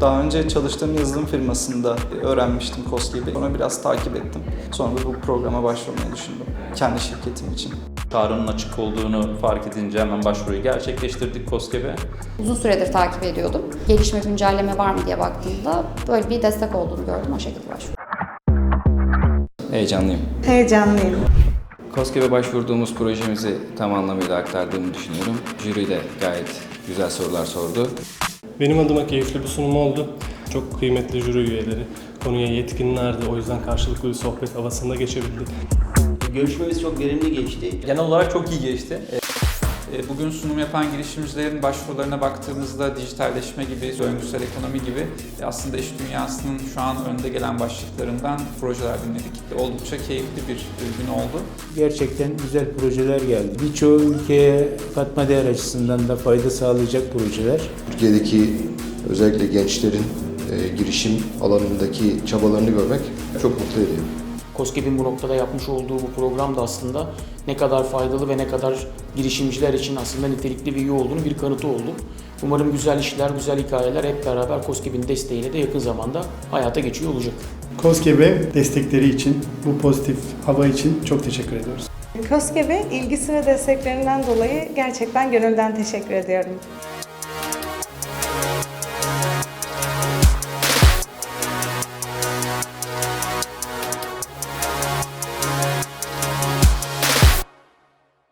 Daha önce çalıştığım yazılım firmasında öğrenmiştim COSGAP'i. Sonra biraz takip ettim. Sonra bu programa başvurmayı düşündüm. Kendi şirketim için. Çağrının açık olduğunu fark edince hemen başvuruyu gerçekleştirdik KOSGEB'e. Uzun süredir takip ediyordum. Gelişme, güncelleme var mı diye baktığımda böyle bir destek olduğunu gördüm. O şekilde başvurdum. Heyecanlıyım. Heyecanlıyım. KOSGEB'e başvurduğumuz projemizi tam anlamıyla aktardığımı düşünüyorum. Jüri de gayet güzel sorular sordu. Benim adıma keyifli bir sunum oldu. Çok kıymetli jüri üyeleri, konuya yetkinlerdi. O yüzden karşılıklı bir sohbet havasında geçebildik. Görüşmemiz çok verimli geçti. Genel olarak çok iyi geçti. E, Bugün sunum yapan girişimcilerin başvurularına baktığımızda dijitalleşme gibi, döngüsel ekonomi gibi e, aslında iş dünyasının şu an önde gelen başlıklarından projeler dinledik. Oldukça keyifli bir e, gün oldu. Gerçekten güzel projeler geldi. Birçoğu ülkeye katma değer açısından da fayda sağlayacak projeler. Türkiye'deki özellikle gençlerin girişim alanındaki çabalarını görmek çok mutlu ediyor. COSGAP'in bu noktada yapmış olduğu bu program da aslında ne kadar faydalı ve ne kadar girişimciler için aslında nitelikli ve iyi olduğunu bir kanıtı oldu. Umarım güzel işler, güzel hikayeler hep beraber COSGAP'in desteğiyle de yakın zamanda hayata geçiyor olacak. KOSGEB'e destekleri için, bu pozitif hava için çok teşekkür ediyoruz. KOSGEB'e ilgisi ve desteklerinden dolayı gerçekten gönülden teşekkür ediyorum.